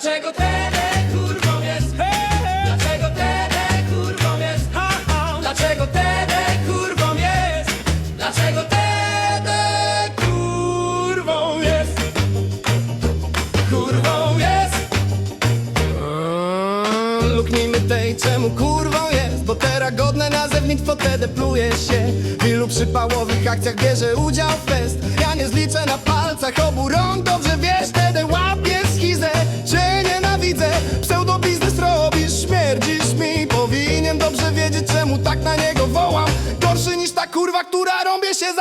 Dlaczego Tedek kurwą jest? Dlaczego Tedek kurwą jest? Dlaczego Tedek kurwą jest? Dlaczego Tedek kurwą jest? Kurwą jest Mm, Luknijmy tej, czemu kurwą jest Bo teraz godne nazewnictwo te pluje się W ilu przypałowych akcjach bierze udział fest Ja nie zliczę na palcach obu rąk Dobrze wiesz,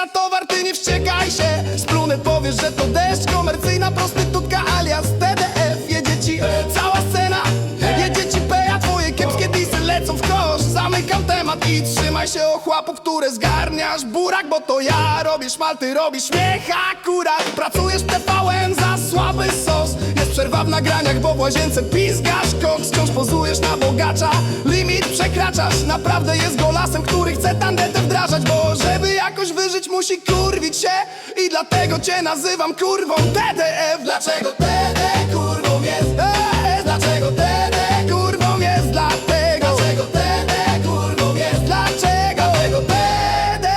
towar Ty nie wściekaj się, splunę powiesz, że to deszcz Komercyjna prostytutka alias TDF Jedzie ci cała scena Jedzie ci peja, twoje kiepskie disy lecą w kosz. Zamykam temat i trzymaj się ochłapów, które zgarniasz Burak, bo to ja robię szmal, ty robisz śmiech. Akurat Pracujesz w TVN za słaby sos. Jest przerwa w nagraniach, bo w łazience pizgasz koks. Wciąż pozujesz na bogacza, limit przekraczasz. Naprawdę jest golasem, który chce tandetę wdrażać Bo musi kurwić się I dlatego cię nazywam kurwą TDF Dlaczego TD kurwą jest? Eee, dlaczego TD kurwą jest? Dlatego Dlaczego TD kurwą jest? Dlaczego? Dlatego TD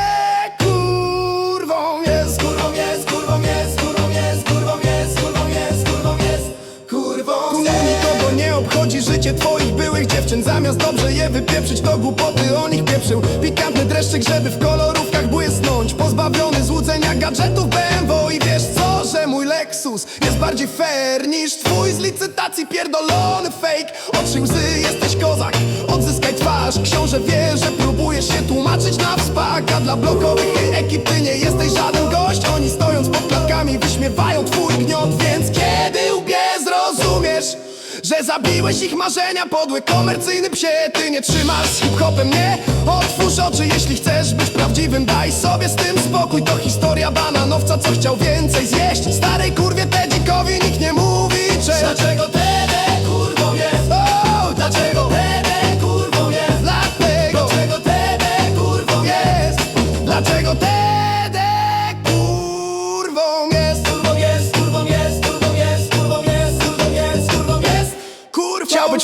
kurwą jest Kurwą jest, kurwą jest, kurwą jest, kurwą jest, kurwą jest, kurwą jest Kurwą Tu nikogo nie obchodzi życie twoich byłych dziewczyn Zamiast dobrze je wypieprzyć to głupoty o nich pieprzył Pikantny dreszczyk, żeby w kolorówkach błysnąć Pozbawiony złudzenia gadżetów BMW I wiesz co, że mój Lexus jest bardziej fair niż twój z licytacji pierdolony fake. Otrzyj łzy, jesteś kozak, odzyskaj twarz. Książę wie, że próbujesz się tłumaczyć na wspak A dla blokowych ekipy nie jesteś żaden gość. Oni stojąc pod klatkami wyśmiewają twój że zabiłeś ich marzenia, podły komercyjny psie Ty nie trzymasz hip-hopem, nie? Otwórz oczy, jeśli chcesz być prawdziwym Daj sobie z tym spokój, to historia bananowca Co chciał więcej zjeść Starej kurwie Tedzikowi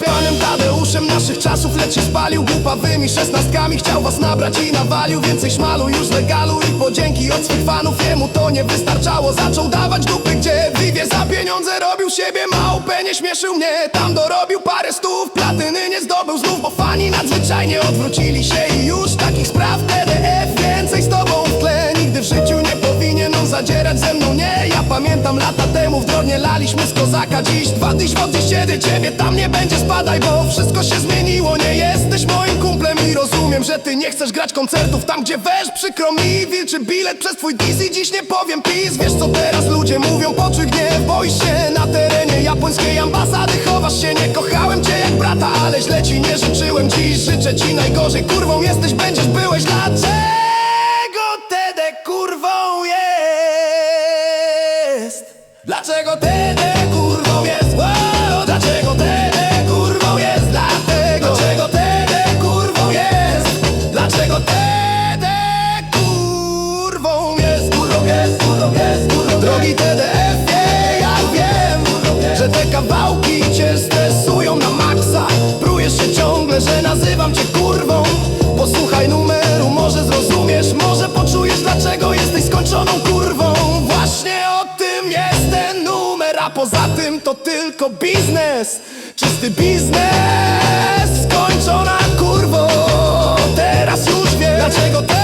być panem Tadeuszem naszych czasów, lecz się spalił głupawymi szesnastkami. Chciał was nabrać i nawalił więcej szmalu już legalu. I podzięki od swych fanów jemu to nie wystarczało. Zaczął dawać dupy gdzie Vivie za pieniądze robił siebie małpę. Nie śmieszył mnie, tam dorobił parę stów. Platyny nie zdobył znów, bo fani nadzwyczajnie odwrócili się. I już takich spraw TDF laliśmy z kozaka Dziś dwa tyś wody siedy, ciebie tam nie będzie. Spadaj Bo wszystko się zmieniło, nie jesteś moim kumplem I rozumiem, że ty nie chcesz grać koncertów tam gdzie wesz Przykro mi, wilczy bilet przez twój I dziś nie powiem pis, wiesz co teraz ludzie mówią? Poczuj gniew, boisz się na terenie japońskiej ambasady. Chowasz się, nie kochałem cię jak brata Ale źle ci nie życzyłem dziś, życzę ci najgorzej Kurwą jesteś, będziesz, byłeś, dlaczego Dlaczego Tedek kurwą poza tym to tylko biznes. Czysty biznes Skończona kurwo. Teraz już wiem Dlaczego